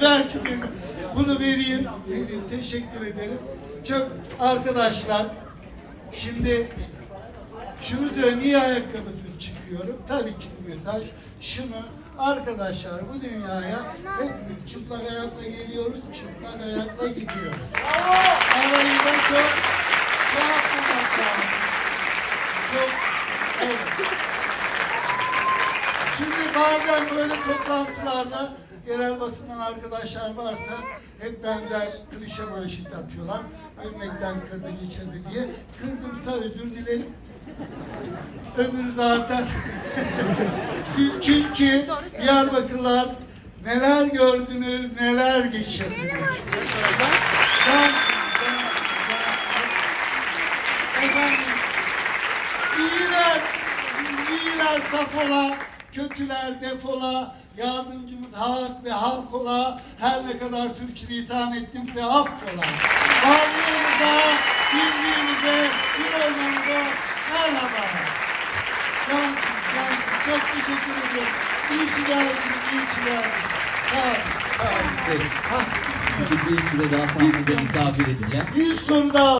belki bir- bunu vereyim. vereyim. Teşekkür ederim. Çok arkadaşlar şimdi şunu söyle niye ayakkabısız çıkıyorum? Tabii ki mesaj şunu arkadaşlar bu dünyaya hepimiz çıplak ayakla geliyoruz, çıplak ayakla gidiyoruz. Arayı çok şey yapmamak. Çok, evet. Şimdi bazen böyle toplantılarda genel basından arkadaşlar varsa hep benden klişe manşet atıyorlar. Ölmekten kırdı geçirdi diye. Kırdımsa özür dilerim. Öbürü zaten. Siz çünkü Diyarbakırlılar neler gördünüz, neler geçirdiniz. Ben, ben, ben, efendim, iyiler, iyiler safola, kötüler defola, yardımcımız hak ve halk ola, her ne kadar sürçülisan ettimse affola. Varlığımıza, birliğimize, bir olmamıza merhaba. Can, can, çok teşekkür ederim. İyi ki geldiniz, iyi ki geldiniz. Sağ olun, sağ olun. Sizi bir süre daha sahnede misafir edeceğim. Bir soru daha